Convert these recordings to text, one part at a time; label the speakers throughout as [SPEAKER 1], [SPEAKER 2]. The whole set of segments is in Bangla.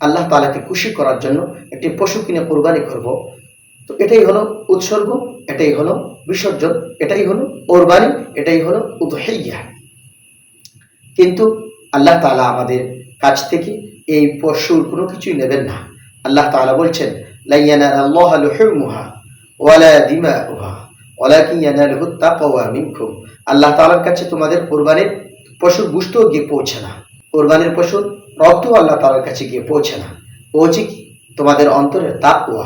[SPEAKER 1] আল্লাহ তালাকে খুশি করার জন্য একটি পশু কিনে কোরবানি করব। তো এটাই হলো উৎসর্গ, এটাই হলো বিসর্জন, এটাই হলো কোরবানি, এটাই হলো উদহাইয়া কিন্তু আল্লাহ তাআলা আমাদের কাছ থেকে এই পশুর কোনো কিছুই নেবেন না। আল্লাহ তাআলা বলছেন আল্লাহ তাকওয়া মিনকুম। আল্লাহ তাআলার কাছে তোমাদের কোরবানির পশুর গুস্তও গিয়ে পৌঁছে না। কোরবানির পশুর রক্ত আল্লাহ তালার কাছে গিয়ে পৌঁছে না। পৌঁছে কি? তোমাদের অন্তরের তাকওয়া।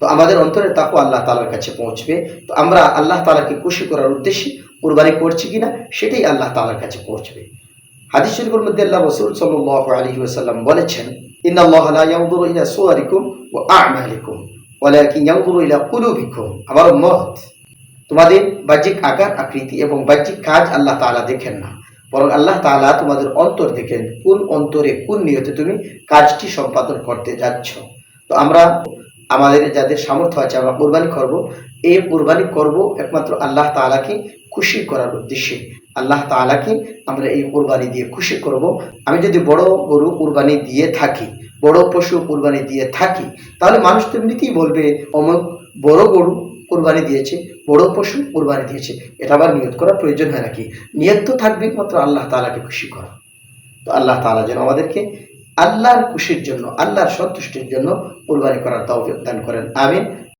[SPEAKER 1] তো আমাদের অন্তরের তাকওয়া আল্লাহ তালার কাছে পৌঁছবে। তো আমরা আল্লাহ তালাকে খুশি করার উদ্দেশ্যে কোরবানি করছি কিনা, সেটাই আল্লাহ তালার কাছে পৌঁছবে। হাদিস শরীফের মধ্যে আল্লাহ রাসূল সাল্লাল্লাহু আলাইহি ওয়াসাল্লাম বলেছেন আমার মত। তোমাদের বাহ্যিক আকার, আকৃতি এবং বাহ্যিক কাজ আল্লাহ তাআলা দেখেন না। বরং আল্লাহ তাআলা তোমাদের অন্তর দেখেন কোন অন্তরে কোন নিয়তে তুমি কাজটি সম্পাদন করতে যাচ্ছ? তো আমরা আমাদের যাদের সামর্থ্য আছে আমরা কোরবানি করব। এই কোরবানি করব একমাত্র আল্লাহ তাআলাকে খুশি করার উদ্দেশ্যে। আল্লাহ তাআলাকে আমরা এই কোরবানি দিয়ে খুশি করব। আমি যদি বড় গরু কোরবানি দিয়ে থাকি, বড় পশু কোরবানি দিয়ে থাকি, তাহলে মানুষ তো এমনিতেই বলবে, অমুক বড় গরু কোরবানি দিয়েছে, বড় পশু কোরবানি দিয়েছে, এটা আবার নিয়ত করার প্রয়োজন হয় নাকি? নিয়ত তো থাকবে মাত্র আল্লাহ তালাকে খুশি করা। তো আল্লাহ তালা যেন আমাদেরকে আল্লাহর খুশির জন্য, আল্লাহর সন্তুষ্টির জন্য কোরবানি করার তৌফিক দান করেন। আমিন।